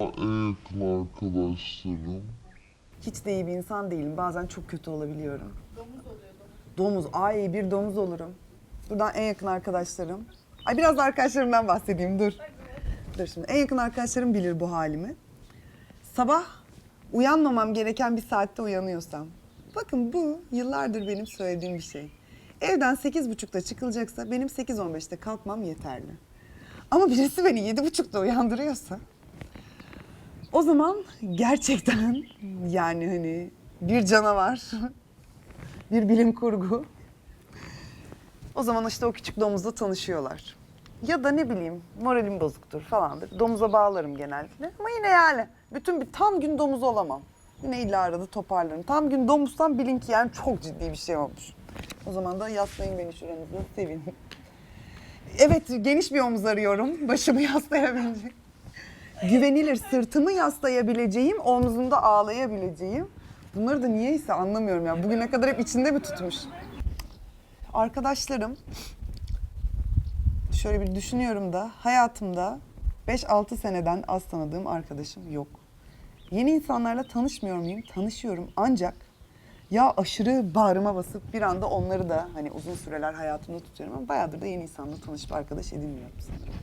yakın arkadaşlarım. Hiç de iyi bir insan değilim. Bazen çok kötü olabiliyorum. Domuz Ay bir domuz olurum. Buradan en yakın arkadaşlarım. Ay biraz da arkadaşlarımdan bahsedeyim dur. Dur şimdi. En yakın arkadaşlarım bilir bu halimi. Sabah uyanmamam gereken bir saatte uyanıyorsam. Bakın bu yıllardır benim söylediğim bir şey. Evden 8.30'da çıkılacaksa benim 8.15'te kalkmam yeterli. Ama birisi beni 7.30'da uyandırıyorsa o zaman gerçekten yani hani bir canavar, bir bilim kurgu. O zaman işte o küçük domuzla tanışıyorlar. Ya da ne bileyim moralim bozuktur falandır. Domuza bağlarım genellikle. Ama yine yani bütün bir tam gün domuz olamam. Yine illa arada toparlarım. Tam gün domuzsam bilin ki yani çok ciddi bir şey olmuş. O zaman da yaslayın beni şuranızda sevin. Evet geniş bir omuz arıyorum. Başımı yaslayabilecek güvenilir sırtımı yaslayabileceğim, omzumda ağlayabileceğim. Bunları da niyeyse anlamıyorum ya. Bugüne kadar hep içinde mi tutmuş? Arkadaşlarım şöyle bir düşünüyorum da hayatımda 5-6 seneden az tanıdığım arkadaşım yok. Yeni insanlarla tanışmıyor muyum? Tanışıyorum ancak ya aşırı bağrıma basıp bir anda onları da hani uzun süreler hayatımda tutuyorum ama bayağıdır da yeni insanla tanışıp arkadaş edinmiyorum sanırım.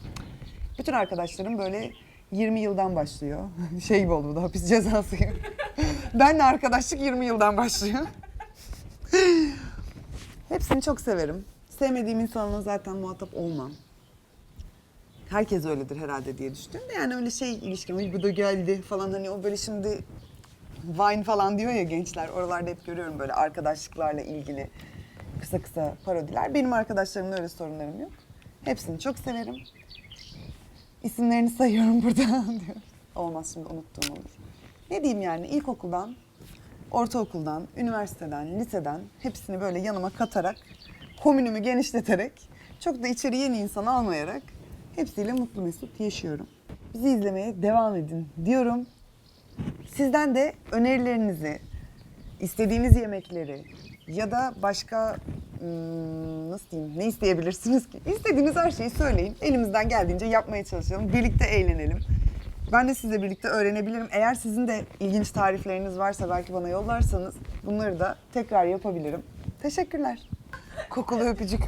Bütün arkadaşlarım böyle 20 yıldan başlıyor. Şey gibi oldu bu da hapis cezası gibi. Benle arkadaşlık 20 yıldan başlıyor. Hepsini çok severim. Sevmediğim insanla zaten muhatap olmam. Herkes öyledir herhalde diye da Yani öyle şey ilişkim, "Ay bu da geldi falan hani o böyle şimdi Vine falan diyor ya gençler. Oralarda hep görüyorum böyle arkadaşlıklarla ilgili kısa kısa parodiler. Benim arkadaşlarımla öyle sorunlarım yok. Hepsini çok severim. İsimlerini sayıyorum burada diyor. Olmaz şimdi unuttuğum olur. Ne diyeyim yani ilkokuldan, ortaokuldan, üniversiteden, liseden hepsini böyle yanıma katarak, komünümü genişleterek, çok da içeri yeni insan almayarak hepsiyle mutlu mesut yaşıyorum. Bizi izlemeye devam edin diyorum. Sizden de önerilerinizi, istediğiniz yemekleri ya da başka hmm, nasıl diyeyim ne isteyebilirsiniz ki? İstediğiniz her şeyi söyleyin. Elimizden geldiğince yapmaya çalışalım. Birlikte eğlenelim. Ben de sizle birlikte öğrenebilirim. Eğer sizin de ilginç tarifleriniz varsa belki bana yollarsanız bunları da tekrar yapabilirim. Teşekkürler. Kokulu öpücük.